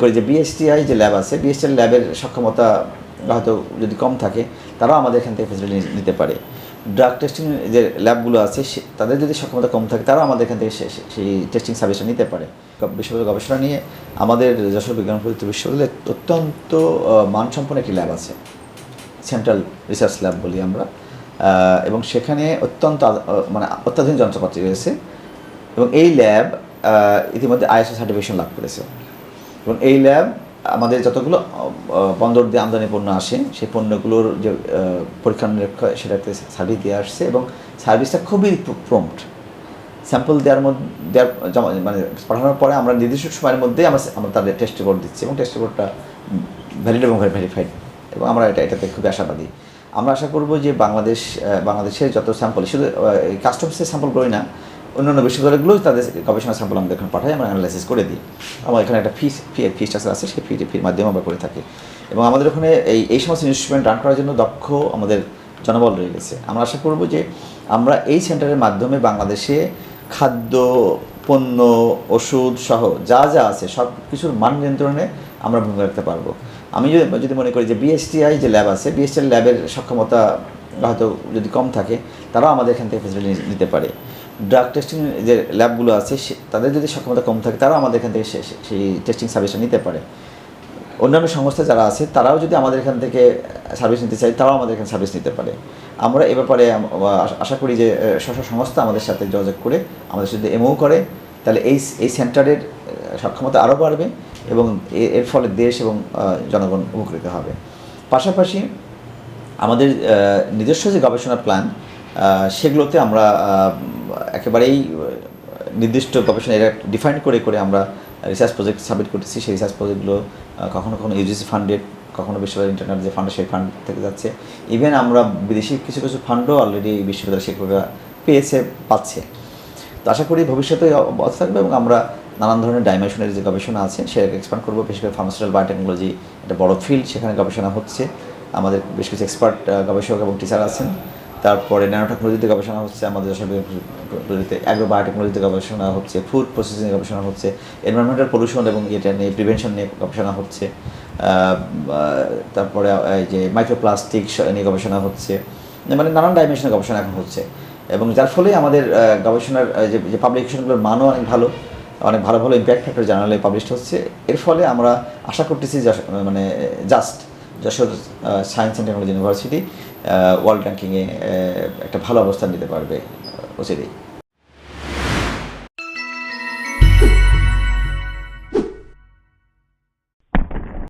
করি যে বিএসটিআই যে ল্যাব আছে বিএসটিআই ল্যাবের সক্ষমতা হয়তো যদি কম থাকে, তারাও আমাদের এখান থেকে ফেসিলিটি নিতে পারে। ড্রাগ টেস্টিং যে ল্যাবগুলো আছে তাদের যদি সক্ষমতা কম থাকে, তারাও আমাদের এখান থেকে সেই টেস্টিং সার্ভিসটা নিতে পারে। বিশ্ববিদ্যালয় গবেষণা নিয়ে আমাদের যশোর বিজ্ঞান প্রযুক্তি বিশ্ববিদ্যালয়ে অত্যন্ত মানসম্পন্ন একটি ল্যাব আছে। সেন্ট্রাল রিসার্চ ল্যাব বলি আমরা। এবং সেখানে অত্যন্ত মানে অত্যাধুনিক যন্ত্রপাতি রয়েছে। এবং এই ল্যাব ইতিমধ্যে আইএসও সার্টিফিকেশন লাভ করেছে। এবং এই ল্যাব আমাদের যতগুলো বন্দর দিয়ে আমদানি পণ্য আসে, সেই পণ্যগুলোর যে পরীক্ষা নিরীক্ষা, সেটাতে সার্ভিস দিয়ে আসছে এবং সার্ভিসটা খুবই প্রম্পট স্যাম্পল দেওয়ার মধ্যে মানে পাঠানোর পরে আমরা নির্দিষ্ট সময়ের মধ্যেই আমরা আমরা তাদের টেস্ট রিপোর্ট দিচ্ছি এবং টেস্ট রিপোর্টটা ভ্যালিড এবং ভেরিফাইড এবং আমরা এটা, এটাতে খুবই আশাবাদী। আমরা আশা করব যে বাংলাদেশ বাংলাদেশের যত স্যাম্পল শুধু কাস্টমসের স্যাম্পলগুলোই না অন্যান্য বিশ্ববিদ্যালয়গুলোই তাদের গবেষণা স্যাম্পল আমাদের এখানে পাঠাই আমরা অ্যানালাইসিস করে দিই। আমার এখানে একটা ফি ফি ফি স্ট্রাকচার আছে, সেই ফি ফির মাধ্যমে আমরা করে থাকি। এবং আমাদের ওখানে এই এই সমস্ত ইনস্ট্রুমেন্ট রান করার জন্য দক্ষ আমাদের জনবল রয়ে গেছে। আমরা আশা করব যে আমরা এই সেন্টারের মাধ্যমে বাংলাদেশে খাদ্য, পণ্য, ওষুধ সহ যা যা আছে, সব কিছুর মান নিয়ন্ত্রণে আমরা ভূমিকা রাখতে পারব। আমি যদি যদি মনে করি যে বিএসটিআই যে ল্যাব আছে বিএসটিআই ল্যাবের সক্ষমতা হয়তো যদি কম থাকে, তারাও আমাদের এখান থেকে ফেসিলিটি নিতে পারে। ড্রাগ টেস্টিং যে ল্যাবগুলো আছে তাদের যদি সক্ষমতা কম থাকে, তারাও আমাদের এখান থেকে সেই টেস্টিং সার্ভিসটা নিতে পারে। অন্যান্য সংস্থা যারা আছে, তারাও যদি আমাদের এখান থেকে সার্ভিস নিতে চায়, তারাও আমাদের এখানে সার্ভিস নিতে পারে। আমরা এ ব্যাপারে আশা করি যে স্ব সংস্থা আমাদের সাথে যোগাযোগ করে, আমাদের সাথে এমও করে, তাহলে এই এই সেন্টারের সক্ষমতা আরও বাড়বে এবং এর ফলে দেশ এবং জনগণ উপকৃত হবে। পাশাপাশি আমাদের নিজস্ব যে গবেষণা প্ল্যান সেগুলোতে আমরা একেবারেই নির্দিষ্ট গবেষণা এরা ডিফাইন করে করে আমরা রিসার্চ প্রজেক্ট সাবমিট করতেছি। সেই রিসার্চ প্রজেক্টগুলো কখনো কখনো ইউজিসি ফান্ডেড কখনো বিশ্ববিদ্যালয় ইন্টারনেট যে ফান্ড সেই ফান্ড থেকে যাচ্ছে। ইভেন আমরা বিদেশি কিছু কিছু ফান্ডও অলরেডি বিশ্ববিদ্যালয় শিক্ষকরা পেয়েছে, পাচ্ছে। তো আশা করি ভবিষ্যতে অবস্থা থাকবে এবং আমরা নানান ধরনের ডাইমেনশনের যে গবেষণা আছে সেটাকে এক্সপ্যান্ড করব। বিশেষ করে ফার্মাসিউটিক্যাল বায়োটেকনোলজি একটা বড় ফিল্ড সেখানে গবেষণা হচ্ছে। আমাদের বেশ কিছু এক্সপার্ট গবেষক এবং টিচার আছেন। তারপরে ন্যানো টেকনোলজিতে গবেষণা হচ্ছে, আমাদের প্রযুক্তিতে অ্যাগ্রো বায়োটেকনোলজিতে গবেষণা হচ্ছে, ফুড প্রসেসিং গবেষণা হচ্ছে এনভায়রনমেন্টাল পলিউশন এবং এটা নিয়ে প্রিভেনশন নিয়ে গবেষণা হচ্ছে তারপরে এই যে মাইক্রোপ্লাস্টিক নিয়ে গবেষণা হচ্ছে মানে নানান ডাইমেনশনের গবেষণা এখন হচ্ছে এবং যার ফলে আমাদের গবেষণার যে পাবলিকেশনগুলোর মানও অনেক ভালো অনেক ভালো ভালো ইম্প্যাক্ট ফ্যাক্টর জার্নালে পাবলিশ হচ্ছে, এর ফলে আমরা আশা করতেছি মানে just Jashore science and technology university world র্যাঙ্কিংয়ে একটা ভালো অবস্থান নিতে পারবে অচিরেই